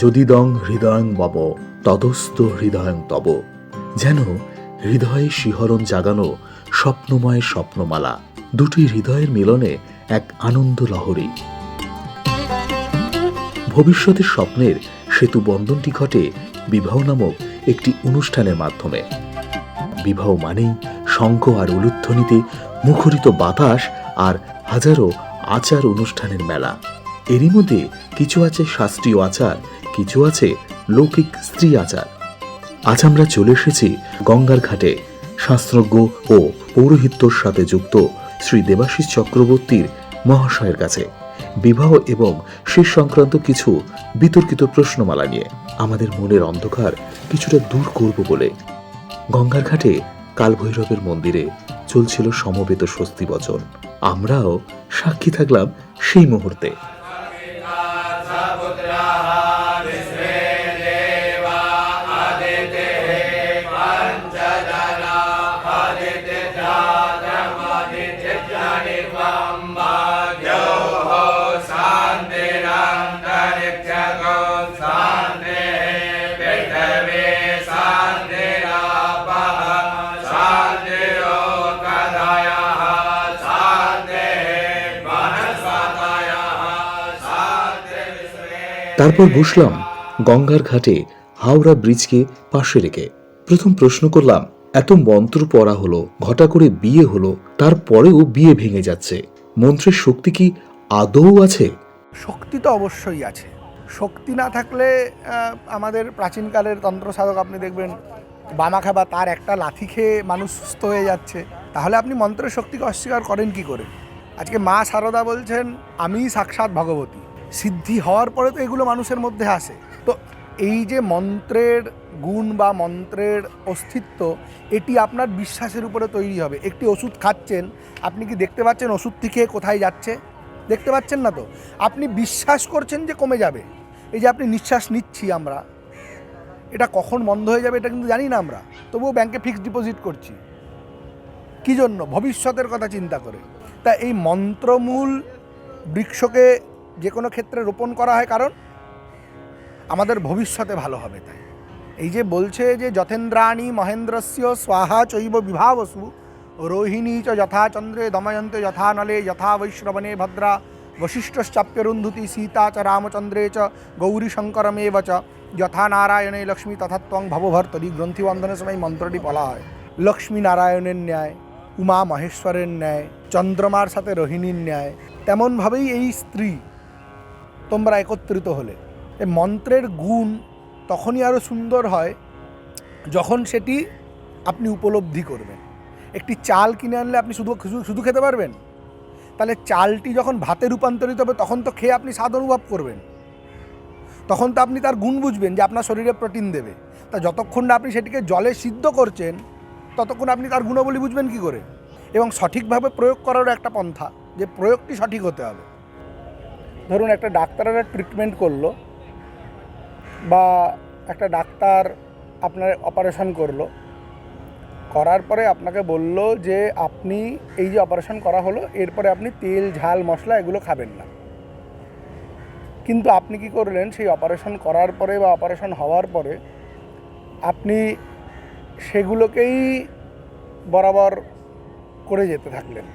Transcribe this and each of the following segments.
যদিদং হৃদয়ং Bob তদস্ত হৃদয়ং তব। যেন হৃদয়ে শিহরণ জাগানো স্বপ্নময় স্বপ্নমালা, দুটি হৃদয়ের মিলনে এক আনন্দ লহরী। ভবিষ্যতের স্বপ্নের সেতু বন্ধনটি ঘটে বিবাহ নামক একটি অনুষ্ঠানের মাধ্যমে। বিবাহ মানেই শঙ্খ আর উলুধ্বনিতে মুখরিত বাতাস আর হাজারো আচার অনুষ্ঠানের মেলা। এরই মধ্যে কিছু আছে শাস্ত্রীয় আচার কিছু আছে লৌকিক স্ত্রী আচার। আজ আমরা চলে এসেছি গঙ্গার ঘাটে। শাস্ত্রজ্ঞ ও পৌরোহিত্যর সাথে যুক্ত শ্রী দেবাশিস চক্রবর্তীর মহাশয়ের কাছে। বিবাহ এবং সে সংক্রান্ত কিছু বিতর্কিত প্রশ্নমালা নিয়ে আমাদের মনের অন্ধকার কিছুটা দূর করব বলে। গঙ্গার ঘাটে কালভৈরবের মন্দিরে চলছিল সমবেত স্বস্তি বচন। আমরাও সাক্ষী থাকলাম সেই মুহূর্তে। তারপর বসলাম গঙ্গার ঘাটে হাওড়া ব্রিজকে পাশে রেখে। প্রথম প্রশ্ন করলাম, এত মন্ত্র পড়া হলো, ঘটা করে বিয়ে হলো, তারপরেও বিয়ে ভেঙে যাচ্ছে। মন্ত্রের শক্তি কি আদৌ আছে? শক্তি তো অবশ্যই আছে। শক্তি না থাকলে আমাদের প্রাচীনকালের তন্ত্র সাধক আপনি দেখবেন বামাখা বা তার একটা লাথি খেয়ে মানুষ সুস্থ হয়ে যাচ্ছে। তাহলে আপনি মন্ত্রের শক্তিকে অস্বীকার করেন কি করে? আজকে মা সারদা বলছেন আমি সাক্ষাৎ ভগবতী। সিদ্ধি হওয়ার পরে তো এগুলো মানুষের মধ্যে আসে। তো এই যে মন্ত্রের গুণ বা মন্ত্রের অস্তিত্ব, এটি আপনার বিশ্বাসের উপরে তৈরি হবে। একটি ওষুধ খাচ্ছেন, আপনি কি দেখতে পাচ্ছেন ওষুধটি খেয়ে কোথায় যাচ্ছে? দেখতে পাচ্ছেন না তো? আপনি বিশ্বাস করছেন যে কমে যাবে। এই যে আপনি নিঃশ্বাস নিচ্ছি আমরা। এটা কখন বন্ধ হয়ে যাবে এটা কিন্তু জানি না আমরা। তবুও ব্যাংকে ফিক্সড ডিপোজিট করছি। কী জন্য? ভবিষ্যতের কথা চিন্তা করে। তা এই মন্ত্রমূল বৃক্ষকে যে কোনো ক্ষেত্রে রোপণ করা হয়, কারণ আমাদের ভবিষ্যতে ভালো হবে তাই। এই যে বলছে যে যথেন্দ্রাণী মহেন্দ্রস্য স্বাহা চৈব বিভাবসু, রোহিণী চ যথা চন্দ্রে দময়ন্তে যথা নলে যথা বৈশ্রবণে ভদ্রা, বশিষ্ঠশ্চাপ্যরুন্ধুতি সীতা চ রামচন্দ্রে চ গৌরীশঙ্করমেব চ, যথা নারায়ণে লক্ষ্মী তথা ত্বং ভবভর্তরি গ্রন্থিবন্ধনের সময় মন্ত্রটি বলা হয়। লক্ষ্মী নারায়ণের ন্যায়, উমা মহেশ্বরের ন্যায়, চন্দ্রমার সাথে রোহিণীর ন্যায়, তেমনভাবেই এই স্ত্রী তোমরা একত্রিত হলে। মন্ত্রের গুণ তখনই আরও সুন্দর হয় যখন সেটি আপনি উপলব্ধি করবেন। একটি চাল কিনে আনলে আপনি শুধু- শুধু খেতে পারবেন? তাহলে চালটি যখন ভাতে রূপান্তরিত হবে, তখন তো খেয়ে আপনি স্বাদ অনুভব করবেন। তখন তো আপনি তার গুণ বুঝবেন যে আপনার শরীরে প্রোটিন দেবে। তা যতক্ষণ না আপনি সেটিকে জলে সিদ্ধ করছেন, ততক্ষণ আপনি তার গুণাবলী বুঝবেন কি করে? এবং সঠিকভাবে প্রয়োগ করারও একটা পন্থা যে প্রয়োগটি সঠিক হতে হবে। ধরুন একটা ডাক্তারেরা ট্রিটমেন্ট করল বা একটা ডাক্তার আপনার অপারেশন করল, করার পরে আপনাকে বলল যে আপনি এই যে অপারেশন করা হলো, এরপরে আপনি তেল, ঝাল, মশলা এগুলো খাবেন না। কিন্তু আপনি কি করলেন, সেই অপারেশন করার পরে বা অপারেশন হওয়ার পরে আপনি সেগুলোকেই বরাবর করে যেতে থাকলেন।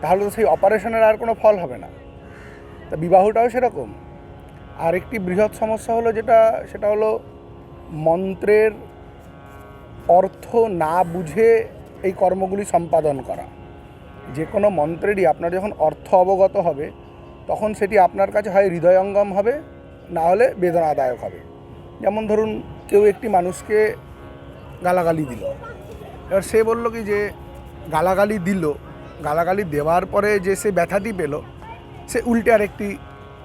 তাহলে তো সেই অপারেশনের আর কোনো ফল হবে না। তা বিবাহটাও সেরকম। আর একটি বৃহৎ সমস্যা হলো যেটা, সেটা হলো মন্ত্রের অর্থ না বুঝে এই কর্মগুলি সম্পাদন করা। যে কোনো মন্ত্রেরই আপনার যখন অর্থ অবগত হবে, তখন সেটি আপনার কাছে হয় হৃদয়ঙ্গম হবে, না হলে বেদনাদায়ক হবে। যেমন ধরুন, কেউ একটি মানুষকে গালাগালি দিল। এবার সে বলল কি যে, গালাগালি দিল, গালাগালি দেওয়ার পরে যে সে ব্যথাটি পেল সে উল্টে আরেকটি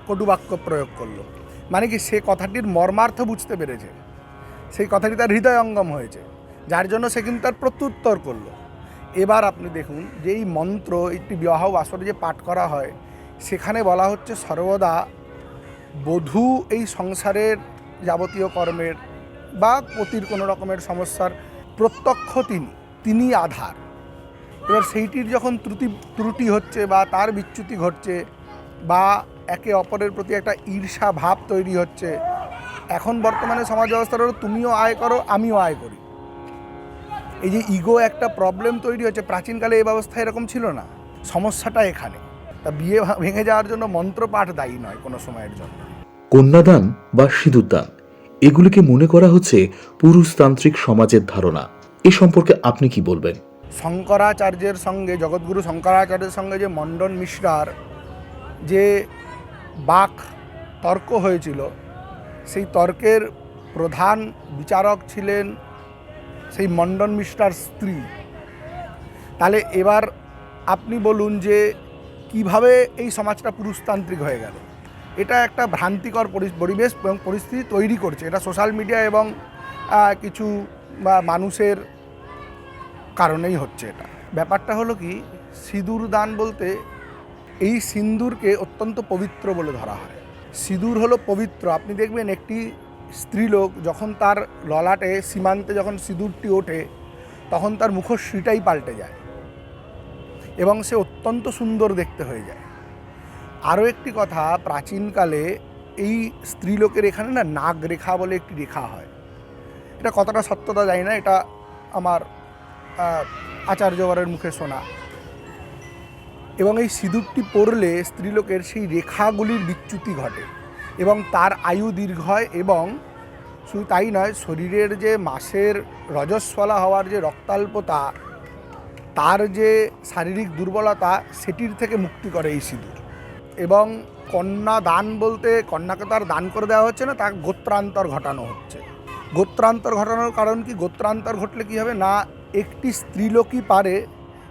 কটুবাক্য প্রয়োগ করল। মানে কি, সে কথাটির মর্মার্থ বুঝতে পেরেছে। সেই কথাটি তার হৃদয়ঙ্গম হয়েছে। যার জন্য সে কিন্তু তার প্রত্যুত্তর করল। এবার আপনি দেখুন যে এই মন্ত্র, একটি বিবাহ বাসরে যে পাঠ করা হয়, সেখানে বলা হচ্ছে সর্বদা বধূ এই সংসারের যাবতীয় কর্মের বা পতির কোনো রকমের সমস্যার প্রত্যক্ষ তিনি তিনি আধার। এবার সেইটির যখন ত্রুটি ত্রুটি হচ্ছে বা তার বিচ্যুতি ঘটছে বা একে অপরের প্রতি একটা ঈর্ষা ভাব তৈরি হচ্ছে। এখন বর্তমানে সমাজ ব্যবস্থার হলো তুমিও আয় করো আমিও আয় করি। এই যে ইগো একটা প্রবলেম তৈরি হচ্ছে প্রাচীনকালে এই ব্যবস্থা এরকম ছিল না। সমস্যাটা এখানে। তা বিয়ে ভেঙে যাওয়ার জন্য মন্ত্রপাঠ দায়ী নয় কোনো সময়ের জন্য। কন্যাদান বা সিঁদুরদান এগুলিকে মনে করা হচ্ছে পুরুষতান্ত্রিক সমাজের ধারণা। এ সম্পর্কে আপনি কি বলবেন? শঙ্করাচার্যের সঙ্গে জগৎগুরু শঙ্করাচার্যের সঙ্গে যে মণ্ডন মিশ্রার যে বাক তর্ক হয়েছিল, সেই তর্কের প্রধান বিচারক ছিলেন সেই মণ্ডন মিশ্রার স্ত্রী। তাহলে এবার আপনি বলুন যে কীভাবে এই সমাজটা পুরুষতান্ত্রিক হয়ে গেল? এটা একটা ভ্রান্তিকর পরি- পরিবেশ এবং পরিস্থিতি তৈরি করছে। এটা সোশ্যাল মিডিয়া এবং কিছু, বা, মানুষের কারণেই হচ্ছে এটা। ব্যাপারটা হলো কি, সিঁদুর দান বলতে এই সিন্দুরকে অত্যন্ত পবিত্র বলে ধরা হয়। সিঁদুর হলো পবিত্র। আপনি দেখবেন একটি স্ত্রীলোক যখন তার ললাটে, সীমান্তে যখন সিঁদুরটি ওঠে, তখন তার মুখশ্রীটাই পাল্টে যায় এবং সে অত্যন্ত সুন্দর দেখতে হয়ে যায়। আরও একটি কথা, প্রাচীনকালে এই স্ত্রীলোকের এখানে না নাগ রেখা বলে একটি রেখা হয়। এটা কতটা সত্যতা যায় না, এটা আমার আচার্যবরের মুখে শোনা। এবং এই সিঁদুরটি পরলে স্ত্রীলোকের সেই রেখাগুলির বিচ্যুতি ঘটে এবং তার আয়ু দীর্ঘ হয় এবং শুধু তাই নয়, শরীরের যে মাসের রজস্বলা হওয়ার যে রক্তাল্পতা, তার যে শারীরিক দুর্বলতা, সেটির থেকে মুক্তি করে এই সিঁদুর। এবং কন্যা দান বলতে কন্যাকে তার দান করে দেওয়া হচ্ছে না, তার গোত্রান্তর ঘটানো হচ্ছে। গোত্রান্তর ঘটানোর কারণ কি? গোত্রান্তর ঘটলে কি হবে? না, একটি স্ত্রীলোকই পারে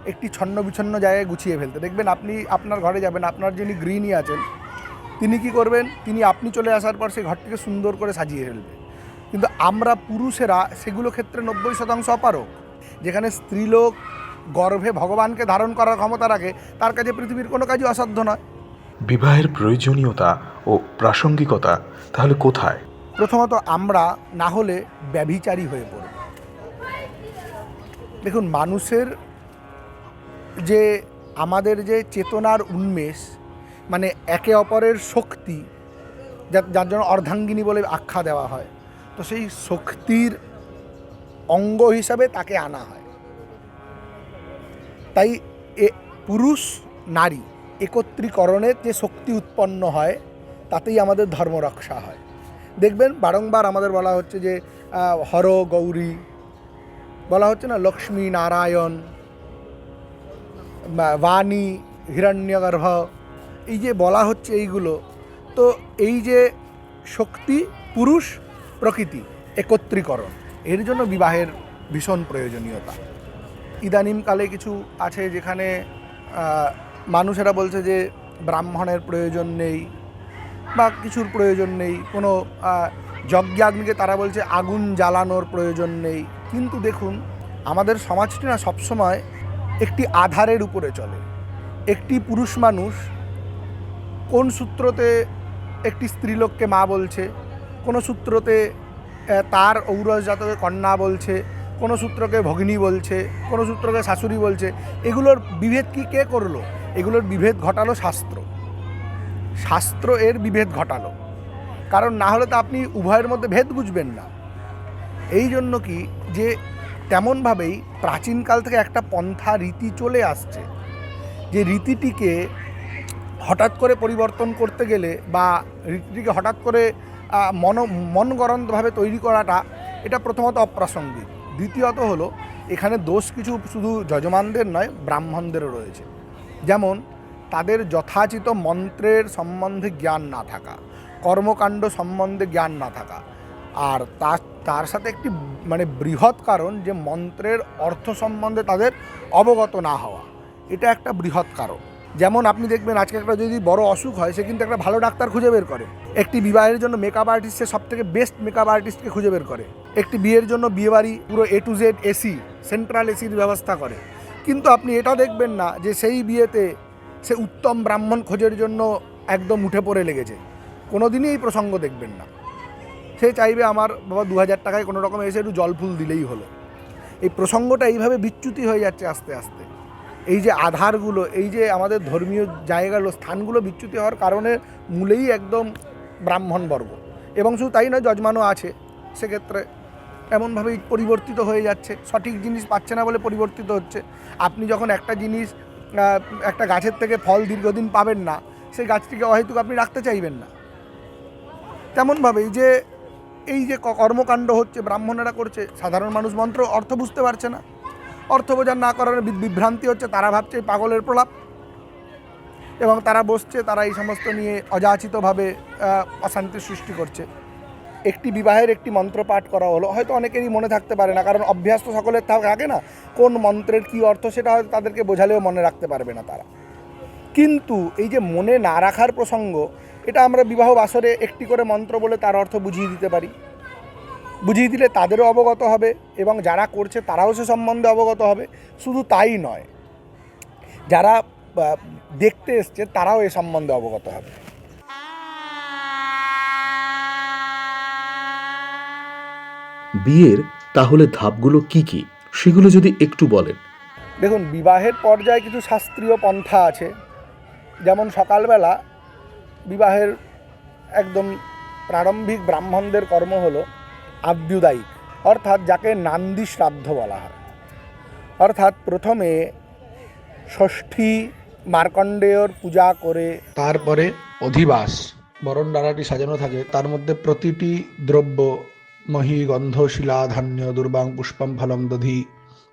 একটি ছন্ন বিছন্ন জায়গায় গুছিয়ে ফেলতে। দেখবেন আপনি আপনার ঘরে যাবেন আপনার যিনি গৃহিণী আছেন তিনি কি করবেন? তিনি আপনি চলে আসার পর সেই ঘরটিকে সুন্দর করে সাজিয়ে ফেলবে। কিন্তু আমরা পুরুষেরা সেগুলো ক্ষেত্রে নব্বই শতাংশ অপারক যেখানে স্ত্রীলোক গর্ভে ভগবানকে ধারণ করার ক্ষমতা রাখে তার কাছে পৃথিবীর কোনো কাজই অসাধ্য নয়। বিবাহের প্রয়োজনীয়তা ও প্রাসঙ্গিকতা তাহলে কোথায়? প্রথমত আমরা না হলে ব্যভিচারী হয়ে পড়ব। দেখুন মানুষের যে আমাদের যে চেতনার উন্মেষ মানে একে অপরের শক্তি, যার জন্য অর্ধাঙ্গিনী বলে আখ্যা দেওয়া হয়, তো সেই শক্তির অঙ্গ হিসাবে তাকে আনা হয়। তাই এ পুরুষ, নারী একত্রীকরণের যে শক্তি উৎপন্ন হয়, তাতেই আমাদের ধর্ম রক্ষা হয়। দেখবেন বারংবার আমাদের বলা হচ্ছে যে হর গৌরী, বলা হচ্ছে না লক্ষ্মী নারায়ণ বাণী, হিরণ্যগর্ভ, এই যে বলা হচ্ছে এইগুলো, তো এই যে শক্তি, পুরুষ, প্রকৃতি, একত্রীকরণ, এর জন্য বিবাহের ভীষণ প্রয়োজনীয়তা। ইদানিমকালে কিছু আছে যেখানে মানুষেরা বলছে যে ব্রাহ্মণের প্রয়োজন নেই বা কিছুর প্রয়োজন নেই, কোনো যজ্ঞাগ্নিকে তারা বলছে আগুন জ্বালানোর প্রয়োজন নেই। কিন্তু দেখুন, আমাদের সমাজটি না সবসময় একটি আধারের উপরে চলে। একটি পুরুষ মানুষ কোন সূত্রতে একটি স্ত্রীলোককে মা বলছে, কোনো সূত্রতে তার ঔরস জাতকে কন্যা বলছে, কোনো সূত্রকে ভগিনী বলছে, কোনো সূত্রকে শাশুড়ি বলছে, এগুলোর বিভেদ কি কে করল? এগুলোর বিভেদ ঘটালো শাস্ত্র। শাস্ত্র এর বিভেদ ঘটালো। কারণ না হলে তো আপনি উভয়ের মধ্যে ভেদ বুঝবেন না। এই জন্য কি যে তেমনভাবেই প্রাচীনকাল থেকে একটা পন্থা রীতি চলে আসছে। যে রীতিটিকে হঠাৎ করে পরিবর্তন করতে গেলে বা রীতিটিকে হঠাৎ করে মন, মনগড়ন্তভাবে তৈরি করাটা এটা প্রথমত অপ্রাসঙ্গিক। দ্বিতীয়ত হলো, এখানে দোষ কিছু শুধু যজমানদের নয়, ব্রাহ্মণদেরও রয়েছে। যেমন, তাদের যথাচিত মন্ত্রের সম্বন্ধে জ্ঞান না থাকা, কর্মকাণ্ড সম্বন্ধে জ্ঞান না থাকা আর তার তার সাথে একটি মানে বৃহৎ কারণ যে মন্ত্রের অর্থ সম্বন্ধে তাদের অবগত না হওয়া। এটা একটা বৃহৎ কারণ। যেমন আপনি দেখবেন আজকে একটা যদি বড় অসুখ হয়, সে কিন্তু একটা ভালো ডাক্তার খুঁজে বের করে। একটি বিবাহের জন্য মেকআপ আর্টিস্টের সব থেকে বেস্ট মেকআপ আর্টিস্টকে খুঁজে বের করে। একটি বিয়ের জন্য বিয়েবাড়ি পুরো A to Z AC central এসির ব্যবস্থা করে। কিন্তু আপনি এটা দেখবেন না যে সেই বিয়েতে সে উত্তম ব্রাহ্মণ খোঁজের জন্য একদম উঠে পড়ে লেগেছে। কোনো দিনই এই প্রসঙ্গ দেখবেন না। সে চাইবে আমার বাবা দু হাজার টাকায় কোনো রকম এসে একটু জল ফুল দিলেই হলো। এই প্রসঙ্গটা এইভাবে বিচ্যুতি হয়ে যাচ্ছে আস্তে আস্তে। এই যে আধারগুলো, এই যে আমাদের ধর্মীয় জায়গাগুলো, স্থানগুলো বিচ্যুতি হওয়ার কারণে মূলেই একদম ব্রাহ্মণ বর্গ। এবং শুধু তাই নয়, যজমানও আছে সেক্ষেত্রে। এমনভাবেই পরিবর্তিত হয়ে যাচ্ছে। সঠিক জিনিস পাচ্ছে না বলে পরিবর্তিত হচ্ছে। আপনি যখন একটা জিনিস একটা গাছের থেকে ফল দীর্ঘদিন পাবেন না, সেই গাছটিকে অহেতুক আপনি রাখতে চাইবেন না। তেমনভাবেই যে এই যে কর্মকাণ্ড হচ্ছে, ব্রাহ্মণেরা করছে, সাধারণ মানুষ মন্ত্র, অর্থ বুঝতে পারছে না। অর্থ বোঝার না করার বিভ্রান্তি হচ্ছে, তারা ভাবছে পাগলের প্রলাপ। এবং তারা বসছে, তারা এই সমস্ত নিয়ে অযাচিতভাবে অশান্তি সৃষ্টি করছে। একটি বিবাহের একটি মন্ত্র পাঠ করা হলো, হয়তো অনেকেরই মনে থাকতে পারে না, কারণ অভ্যাস তো সকলের থাকে না, কোন মন্ত্রের কী অর্থ সেটা হয়তো তাদেরকে বোঝালেও মনে রাখতে পারবে না তারা। কিন্তু এই যে মনে না রাখার প্রসঙ্গ এটা আমরা বিবাহ বাসরে একটি করে মন্ত্র বলে তার অর্থ বুঝিয়ে দিতে পারি। বুঝিয়ে দিলে তাদেরও অবগত হবে এবং যারা করছে তারাও সে সম্বন্ধে অবগত হবে। শুধু তাই নয় যারা দেখতে এসছে তারাও এ সম্বন্ধে অবগত হবে। বিয়ের তাহলে ধাপগুলো কি কি? সেগুলো যদি একটু বলেন। দেখুন বিবাহের পর্যায়ে কিছু শাস্ত্রীয় পন্থা আছে। যেমন সকালবেলা বিবাহের একদম প্রারম্ভিক ব্রাহ্মণদের কর্ম হল আব্যুদায়িক অর্থাৎ যাকে নান্দি শ্রাদ্ধ বলা হয়। অর্থাৎ প্রথমে ষষ্ঠী মার্কণ্ডেয়র পূজা করে তারপরে অধিবাস, বরণ ডালাটি সাজানো থাকে। তার মধ্যে প্রতিটি দ্রব্য, মহি, গন্ধ, শিলা, ধান্য, দুর্বাং, পুষ্পম, ফলম, দধি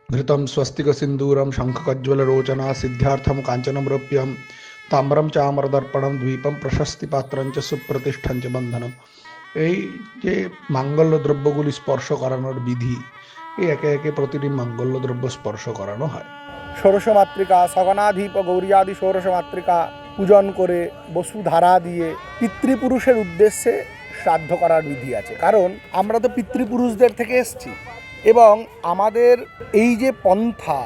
ঘৃতম স্বস্তিক, সিন্দুরম শঙ্খকজ্জ্বল রোচনা, সিদ্ধার্থম, কাঞ্চনম, রৌপ্যম তাম্রম চামর দর্পণম দ্বীপম প্রশস্তি পাত্রম চ সুপ্রতিষ্ঠান বন্ধনম এই যে মাঙ্গল্য দ্রব্যগুলি স্পর্শ করানোর বিধি এই একে একে প্রতিটি মাঙ্গল্য দ্রব্য স্পর্শ করানো হয় ষোড়শ মাতৃকা সগনাধীপ গৌরিয়াদি ষোড়শ মাতৃকা পূজন করে বসুধারা দিয়ে পিতৃপুরুষের উদ্দেশ্যে শ্রাদ্ধ করার বিধি আছে। কারণ আমরা তো পিতৃপুরুষদের থেকে এসছি এবং আমাদের এই যে পন্থা,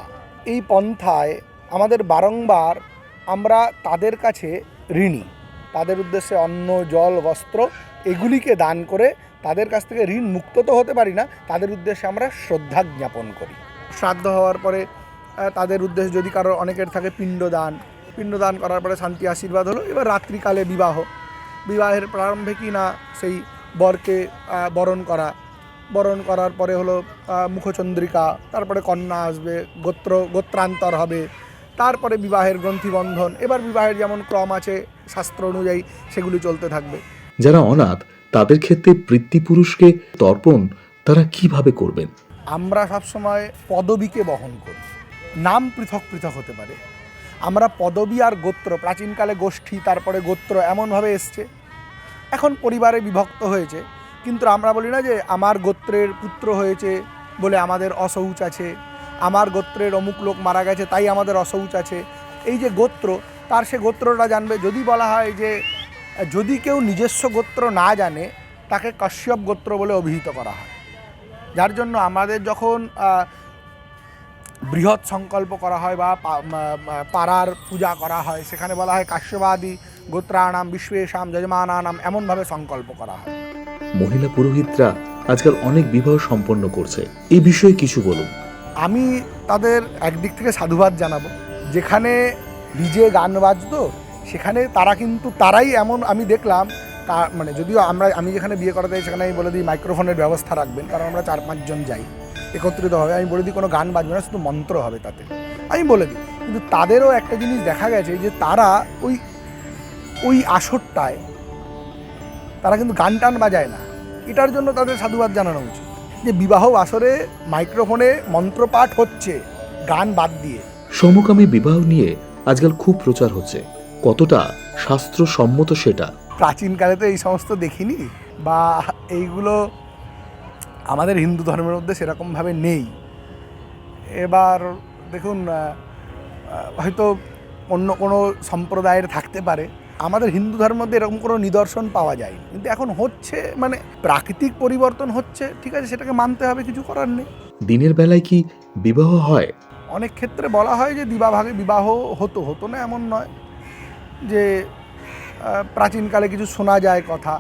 এই পন্থায় আমাদের বারংবার আমরা তাদের কাছে ঋণী। তাদের উদ্দেশ্যে অন্ন, জল, বস্ত্র এগুলিকে দান করে তাদের কাছ থেকে ঋণ মুক্ত তো হতে পারি না, তাদের উদ্দেশ্যে আমরা শ্রদ্ধা জ্ঞাপন করি। শ্রাদ্ধ হওয়ার পরে তাদের উদ্দেশ্যে যদি কারও অনেকের থাকে পিণ্ডদান পিণ্ডদান করার পরে শান্তি আশীর্বাদ হলো, এবার রাত্রিকালে বিবাহ। বিবাহের প্রারম্ভে কি না, সেই বরকে বরণ করা। বরণ করার পরে হলো মুখচন্দ্রিকা, তারপরে কন্যা আসবে, গোত্র, গোত্রান্তর হবে তারপরে বিবাহের গ্রন্থিবন্ধন। এবার বিবাহের যেমন ক্রম আছে শাস্ত্র অনুযায়ী সেগুলি চলতে থাকবে। যারা অনাথ তাদের ক্ষেত্রে পিতৃপুরুষকে তর্পণ তারা কীভাবে করবেন? আমরা সবসময় পদবীকে বহন করি। নাম পৃথক পৃথক হতে পারে। আমরা পদবী আর গোত্র প্রাচীনকালে গোষ্ঠী তারপরে গোত্র এমনভাবে এসছে। এখন পরিবারে বিভক্ত হয়েছে। কিন্তু আমরা বলি না যে আমার গোত্রের পুত্র হয়েছে বলে আমাদের অসৌচ আছে। আমার গোত্রের অমুক লোক মারা গেছে, তাই আমাদের অসৌচ আছে। এই যে গোত্র, তার সে গোত্রটা জানবে। যদি বলা হয় যে, যদি কেউ নিজস্ব গোত্র না জানে, তাকে কশ্যপ গোত্র বলে অভিহিত করা হয়। যার জন্য আমাদের যখন বৃহৎ সংকল্প করা হয় বা পাড়ার পূজা করা হয়, সেখানে বলা হয় কাশ্যবাদী গোত্রানাম বিশ্বেশাম, যজমানানাম, এমনভাবে সংকল্প করা হয়। মহিলা পুরোহিতরা আজকাল অনেক বিবাহ সম্পন্ন করছে। এই বিষয়ে কিছু বলুন। আমি তাদের একদিক থেকে সাধুবাদ জানাব। যেখানে ডিজে গান বাজতো, সেখানে তারা কিন্তু, তারাই এমন আমি দেখলাম, তা মানে যদিও আমরা, আমি যেখানে বিয়ে করাতে যাই, সেখানে আমি বলে দিই, মাইক্রোফোনের ব্যবস্থা রাখবেন, কারণ আমরা চার পাঁচজন যাই। একত্রিত হবে, আমি বলে দিই, কোনো গান বাজবে না, শুধু মন্ত্র হবে তাতে। আমি বলে দিই, কিন্তু তাদেরও একটা জিনিস দেখা গেছে যে তারা ওই ওই আসরটায়, তারা কিন্তু গান টান বাজায় না। এটার জন্য তাদের সাধুবাদ জানানো উচিত। যে বিবাহ আসরে মাইক্রোফোনে মন্ত্রপাঠ হচ্ছে গান বাদ দিয়ে। সমকামী বিবাহ নিয়ে আজকাল খুব প্রচার হচ্ছে। কতটা শাস্ত্রসম্মত সেটা? প্রাচীনকালে তো এই সমস্ত দেখিনি বা এইগুলো আমাদের হিন্দু ধর্মের মধ্যে সেরকমভাবে নেই। এবার দেখুন হয়তো অন্য কোনো সম্প্রদায়ের থাকতে পারে আমাদের হিন্দু ধর্মের মধ্যে এরকম কোনো নিদর্শন পাওয়া যায় কিন্তু এখন হচ্ছে মানে প্রাকৃতিক পরিবর্তন হচ্ছে ঠিক আছে সেটাকে মানতে হবে কিছু করার নেই। দিনের বেলায় কি বিবাহ হয়? অনেক ক্ষেত্রে বলা হয় যে দিবাভাগে বিবাহ হতো হতো না এমন নয় যে প্রাচীনকালে কিছু শোনা যায় কথা।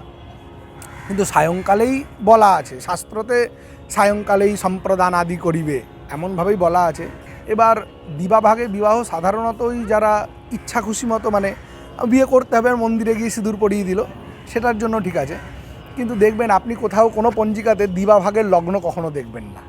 কিন্তু সায়ংকালেই বলা আছে শাস্ত্রতে সায়ংকালেই সম্প্রদান আদি করিবে এমনভাবেই বলা আছে। এবার দিবাভাগে বিবাহ সাধারণতই যারা ইচ্ছা খুশি মতো মানে বিয়ে করতে হবে মন্দিরে গিয়ে সিঁদুর পরিয়ে দিল, সেটার জন্য ঠিক আছে। কিন্তু দেখবেন আপনি কোথাও কোনো পঞ্জিকাতে দিবাভাগের লগ্ন কখনো দেখবেন না।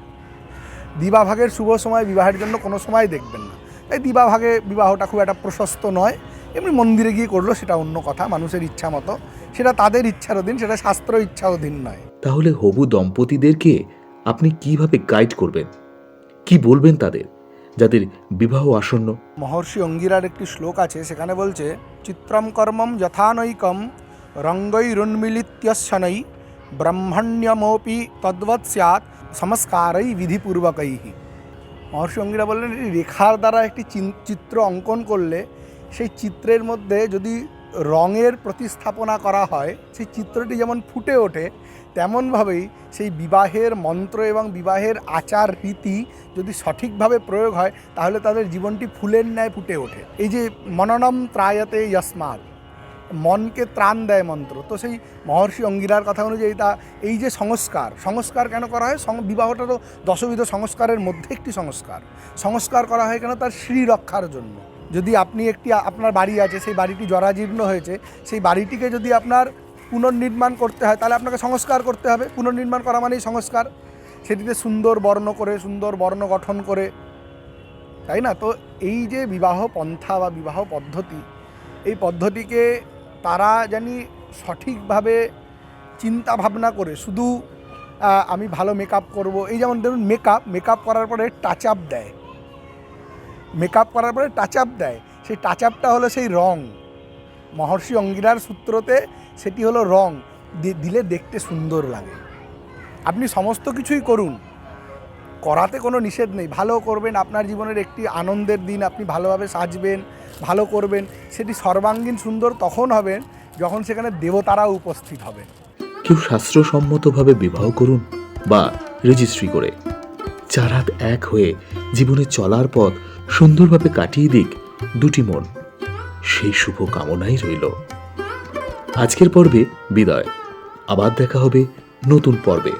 দিবাভাগের শুভ সময় বিবাহের জন্য কোনো সময় দেখবেন না। তাই দিবাভাগে বিবাহটা খুব একটা প্রশস্ত নয়, এমনি মন্দিরে গিয়ে করল সেটা অন্য কথা, মানুষের ইচ্ছা মতো। সেটা তাদের ইচ্ছার অধীন, সেটা শাস্ত্র ইচ্ছা অধীন নয়। তাহলে হবু দম্পতিদেরকে আপনি কীভাবে গাইড করবেন? কি বলবেন তাদের? যাদের বিবাহ আসন্ন। মহর্ষি অঙ্গিরার একটি শ্লোক আছে, সেখানে বলছে, চিত্রম কর্মম যথানৈকম রঙ্গৈরুন্মিলিত্যশনৈ ব্রহ্মণ্যমপি তদ্বৎ স্যাৎ সংস্কারই বিধিপূর্বকই মহর্ষি অঙ্গিরা বললেন রেখার দ্বারা একটি চিত্র অঙ্কন করলে সেই চিত্রের মধ্যে যদি রঙের প্রতিস্থাপনা করা হয়, সেই চিত্রটি যেমন ফুটে ওঠে, তেমনভাবেই সেই বিবাহের মন্ত্র এবং বিবাহের আচার রীতি যদি সঠিকভাবে প্রয়োগ হয়, তাহলে তাদের জীবনটি ফুলের ন্যায় ফুটে ওঠে। এই যে মননম ত্রায়তে যস্মাৎ, মনকে ত্রাণ দেয় মন্ত্র, তো সেই মহর্ষি অঙ্গিরার কথা অনুযায়ী তা, এই যে সংস্কার সংস্কার কেন করা হয়? বিবাহটা তো দশবিধ সংস্কারের মধ্যে একটি সংস্কার। সংস্কার করা হয় কেন? তার শ্রী রক্ষার জন্য। যদি আপনি একটি, আপনার বাড়ি আছে, সেই বাড়িটি জরাজীর্ণ হয়েছে, সেই বাড়িটিকে যদি আপনার পুনর্নির্মাণ করতে হয়, তাহলে আপনাকে সংস্কার করতে হবে। পুনর্নির্মাণ করা মানেই সংস্কার। সেটিতে সুন্দর বর্ণ করে, সুন্দর বর্ণ গঠন করে, তাই না? তো এই যে বিবাহ পন্থা বা বিবাহ পদ্ধতি, এই পদ্ধতিকে তারা জানি সঠিকভাবে চিন্তা ভাবনা করে, শুধু আমি ভালো মেকআপ করব। এই যেমন ধরুন মেকআপ মেকআপ করার পরে টাচ আপ দেয়। মেকআপ করার পরে টাচ আপ দেয়। সেই টাচ আপটা হলো সেই রং। মহর্ষি অঙ্গিরার সূত্রতে সেটি হলো রং। দিলে দেখতে সুন্দর লাগে। আপনি সমস্ত কিছুই করুন। করাতে কোনো নিষেধ নেই। ভালো করবেন, আপনার জীবনের একটি আনন্দের দিন আপনি ভালোভাবে সাজবেন, ভালো করবেন। সেটি সর্বাঙ্গীন সুন্দর তখন হবেন যখন সেখানে দেবতারা উপস্থিত হবেন কেউ শাস্ত্রসম্মতভাবে বিবাহ করুন বা রেজিস্ট্রি করে। চার হাত এক হয়ে জীবনে চলার পথ সুন্দরভাবে কাটিয়ে দিক দুটি মন। সেই শুভ কামনাই রইল। আজকের পর্বে বিদায়। আবার দেখা হবে নতুন পর্বে।